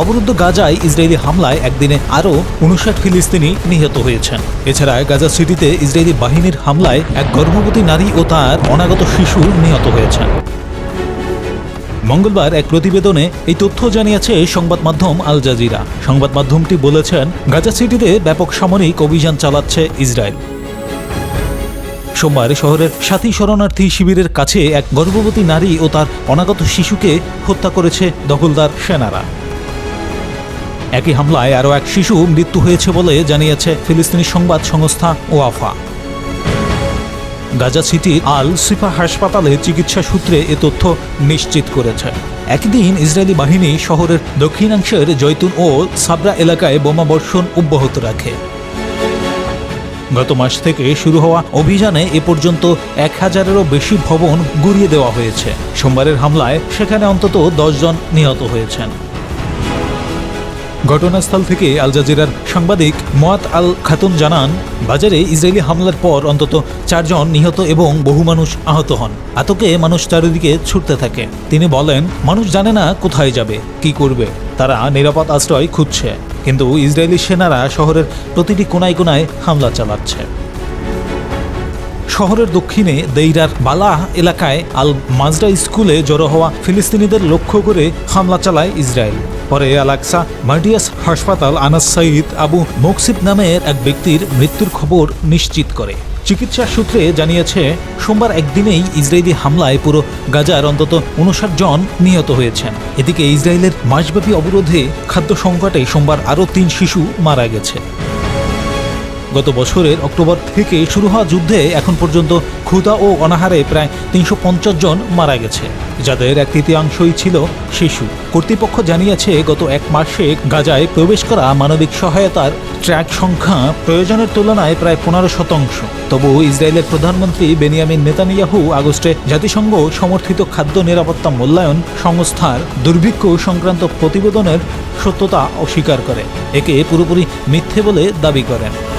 অবরুদ্ধ গাজায় ইসরায়েলি হামলায় একদিনে আরও উনষাট ফিলিস্তিনি নিহত হয়েছেন। এছাড়া গাজা সিটিতে ইসরায়েলি বাহিনীর হামলায় এক গর্ভবতী নারী ও তার অনাগত শিশু নিহত হয়েছেন। মঙ্গলবার এক প্রতিবেদনে এই তথ্য জানিয়েছে সংবাদ মাধ্যম আল জাজিরা। সংবাদ মাধ্যমটি বলেছেন, গাজা সিটিতে ব্যাপক সামরিক অভিযান চালাচ্ছে ইসরায়েল। সোমবার শহরের সাথী শরণার্থী শিবিরের কাছে এক গর্ভবতী নারী ও তার অনাগত শিশুকে হত্যা করেছে দখলদার সেনারা। একই হামলায় আরও এক শিশু মৃত্যু হয়েছে বলে জানিয়েছে ফিলিস্তিনি সংবাদ সংস্থা ওয়াফা। গাজা সিটির আল সিফা হাসপাতালে চিকিৎসা সূত্রে এ তথ্য নিশ্চিত করেছে। একদিন ইসরায়েলি বাহিনী শহরের দক্ষিণাংশের জৈতুন ও সাবরা এলাকায় বোমা বর্ষণ অব্যাহত রাখে। গত মাস থেকে শুরু হওয়া অভিযানে এ পর্যন্ত এক হাজারেরও বেশি ভবন গুড়িয়ে দেওয়া হয়েছে। সোমবারের হামলায় সেখানে অন্তত জন নিহত হয়েছেন। ঘটনাস্থল থেকে আল জাজিরার সাংবাদিক মোয়াত আল খাতুন জানান, বাজারে ইসরায়েলি হামলার পর অন্তত চারজন নিহত এবং বহু মানুষ আহত হন। আতকে মানুষ চারিদিকে ছুটতে থাকে। তিনি বলেন, মানুষ জানে না কোথায় যাবে, কি করবে। তারা নিরাপদ আশ্রয় খুঁজছে। কিন্তু ইসরায়েলি সেনারা শহরের প্রতিটি কোনায় কোনায় হামলা চালাচ্ছে। শহরের দক্ষিণে দেইরার বালাহ এলাকায় আল মাজরা স্কুলে জড়ো হওয়া ফিলিস্তিনিদের লক্ষ্য করে হামলা চালায় ইসরায়েল। পরে আলাক্সা মার্ডিয়াস হাসপাতাল আনাস সাইদ আবু মকসিব নামের এক ব্যক্তির মৃত্যুর খবর নিশ্চিত করে। চিকিৎসা সূত্রে জানিয়েছে, সোমবার একদিনেই ইসরায়েলি হামলায় পুরো গাজার অন্তত উনষাট জন নিহত হয়েছেন। এদিকে ইসরায়েলের মাসব্যাপী অবরোধে খাদ্য সংকটে সোমবার আরও তিন শিশু মারা গেছে। গত বছরের অক্টোবর থেকে শুরু হওয়া যুদ্ধে এখন পর্যন্ত ক্ষুধা ও অনাহারে প্রায় তিনশো পঞ্চাশ জন মারা গেছে। যাদের এক তৃতীয়াংশই ছিল শিশু। কর্তৃপক্ষ জানিয়েছে, গত এক মাসে গাজায় প্রবেশ করা মানবিক সহায়তার ট্র্যাক সংখ্যা প্রয়োজনের তুলনায় প্রায় পনেরো শতাংশ। তবু ইসরায়েলের প্রধানমন্ত্রী বেনিয়ামিন নেতানিয়াহু আগস্টে জাতিসংঘ সমর্থিত খাদ্য নিরাপত্তা মূল্যায়ন সংস্থার দুর্ভিক্ষ সংক্রান্ত প্রতিবেদনের সত্যতা অস্বীকার করে। একে পুরোপুরি মিথ্যে বলে দাবি করেন।